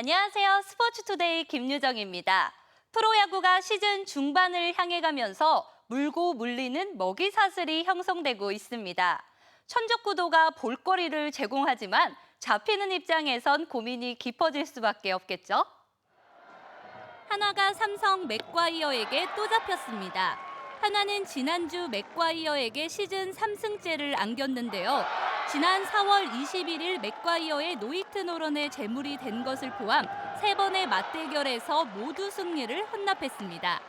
안녕하세요. 스포츠투데이 김유정입니다. 프로야구가 시즌 중반을 향해 가면서 물고 물리는 먹이 사슬이 형성되고 있습니다. 천적구도가 볼거리를 제공하지만 잡히는 입장에선 고민이 깊어질 수밖에 없겠죠. 하나가 삼성 맥과이어에게 또 잡혔습니다. 하나는 지난주 맥과이어에게 시즌 3승째를 안겼는데요. 지난 4월 21일 맥과이어의 노이트 노런에 제물이 된 것을 포함 세 번의 맞대결에서 모두 승리를 헌납했습니다.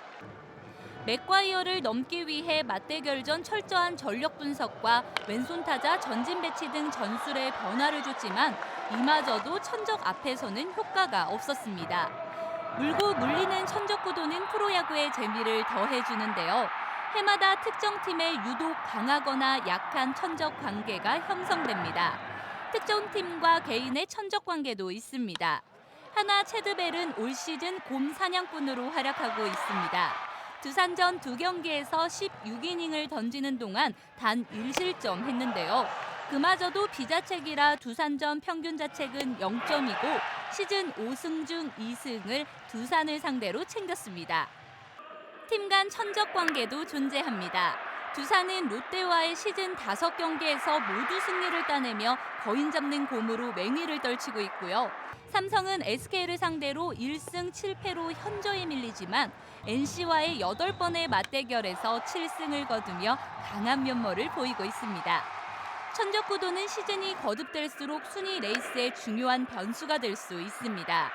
맥과이어를 넘기 위해 맞대결 전 철저한 전력 분석과 왼손 타자 전진 배치 등 전술에 변화를 줬지만 이마저도 천적 앞에서는 효과가 없었습니다. 물고 물리는 천적 구도는 프로야구의 재미를 더해주는데요. 해마다 특정 팀의 유독 강하거나 약한 천적 관계가 형성됩니다. 특정 팀과 개인의 천적 관계도 있습니다. 하나 체드벨은 올 시즌 곰 사냥꾼으로 활약하고 있습니다. 두산전 두 경기에서 16이닝을 던지는 동안 단 1실점 했는데요. 그마저도 비자책이라 두산전 평균 자책은 0점이고 시즌 5승 중 2승을 두산을 상대로 챙겼습니다. 팀 간 천적 관계도 존재합니다. 두산은 롯데와의 시즌 5경기에서 모두 승리를 따내며 거인 잡는 곰으로 맹위를 떨치고 있고요. 삼성은 SK를 상대로 1승 7패로 현저히 밀리지만 NC와의 8번의 맞대결에서 7승을 거두며 강한 면모를 보이고 있습니다. 천적구도는 시즌이 거듭될수록 순위 레이스의 중요한 변수가 될 수 있습니다.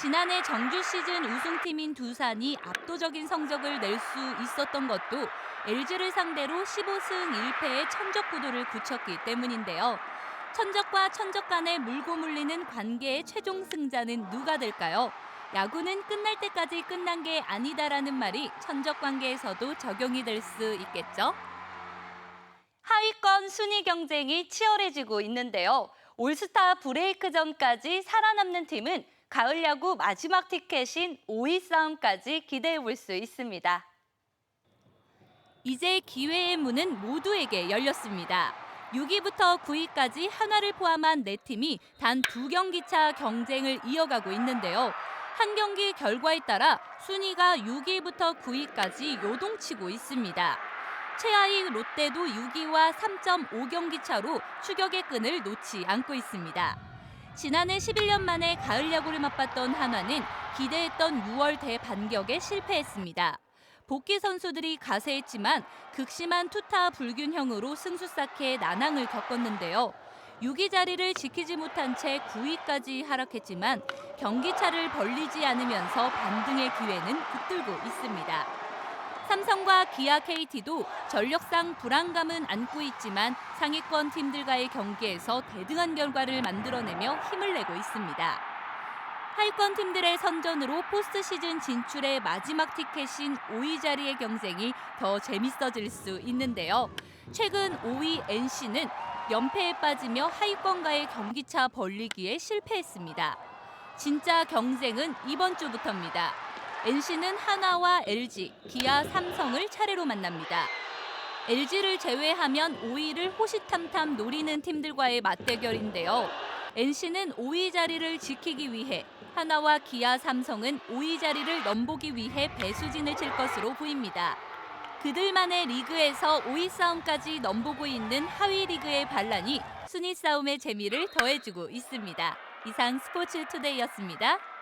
지난해 정규 시즌 우승팀인 두산이 압도적인 성적을 낼 수 있었던 것도 LG를 상대로 15승 1패의 천적 구도를 굳혔기 때문인데요. 천적과 천적 간의 물고 물리는 관계의 최종 승자는 누가 될까요? 야구는 끝날 때까지 끝난 게 아니다라는 말이 천적 관계에서도 적용이 될 수 있겠죠? 하위권 순위 경쟁이 치열해지고 있는데요. 올스타 브레이크 전까지 살아남는 팀은 가을 야구 마지막 티켓인 5위 싸움까지 기대해 볼 수 있습니다. 이제 기회의 문은 모두에게 열렸습니다. 6위부터 9위까지 하나를 포함한 네 팀이 단 두 경기 차 경쟁을 이어가고 있는데요. 한 경기 결과에 따라 순위가 6위부터 9위까지 요동치고 있습니다. 최하위 롯데도 6위와 3.5경기 차로 추격의 끈을 놓지 않고 있습니다. 지난해 11년 만에 가을 야구를 맛봤던 한화는 기대했던 6월 대반격에 실패했습니다. 복귀 선수들이 가세했지만 극심한 투타 불균형으로 승수 쌓기에 난항을 겪었는데요. 6위 자리를 지키지 못한 채 9위까지 하락했지만 경기차를 벌리지 않으면서 반등의 기회는 붙들고 있습니다. 삼성과 기아 KT도 전력상 불안감은 안고 있지만 상위권 팀들과의 경기에서 대등한 결과를 만들어내며 힘을 내고 있습니다. 하위권 팀들의 선전으로 포스트 시즌 진출의 마지막 티켓인 5위 자리의 경쟁이 더 재밌어질 수 있는데요. 최근 5위 NC는 연패에 빠지며 하위권과의 경기차 벌리기에 실패했습니다. 진짜 경쟁은 이번 주부터입니다. NC는 하나와 LG, 기아, 삼성을 차례로 만납니다. LG를 제외하면 5위를 호시탐탐 노리는 팀들과의 맞대결인데요. NC는 5위 자리를 지키기 위해 하나와 기아, 삼성은 5위 자리를 넘보기 위해 배수진을 칠 것으로 보입니다. 그들만의 리그에서 5위 싸움까지 넘보고 있는 하위 리그의 반란이 순위 싸움의 재미를 더해주고 있습니다. 이상 스포츠 투데이였습니다.